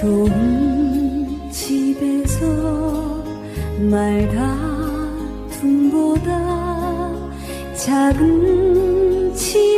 좋은 집에서 말다툼보다 작은 집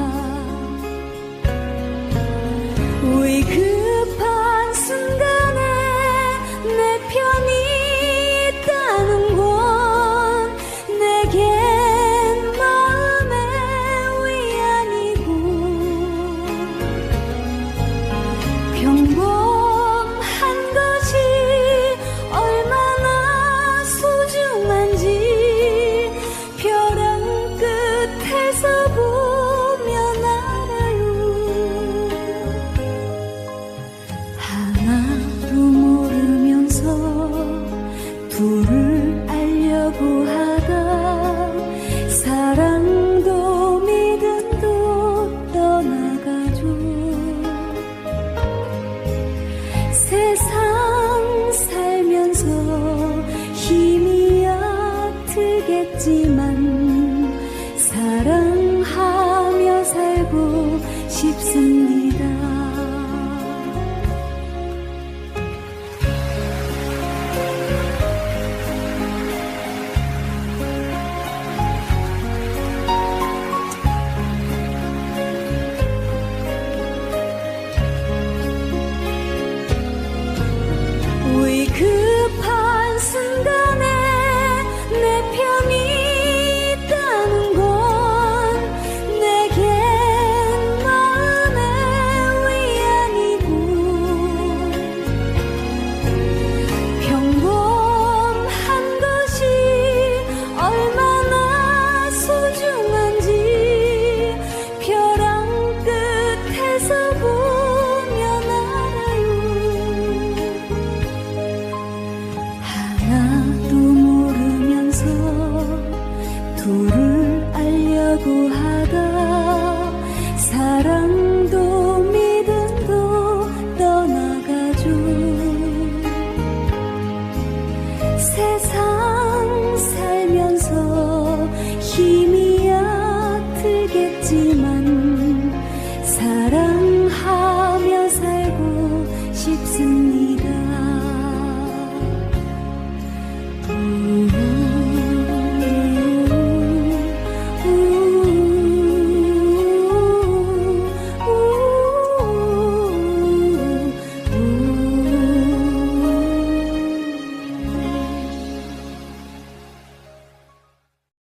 could 세상 살면서 힘이 얕들겠지만 사랑하며 살고 싶습니다. 도를 알려고 하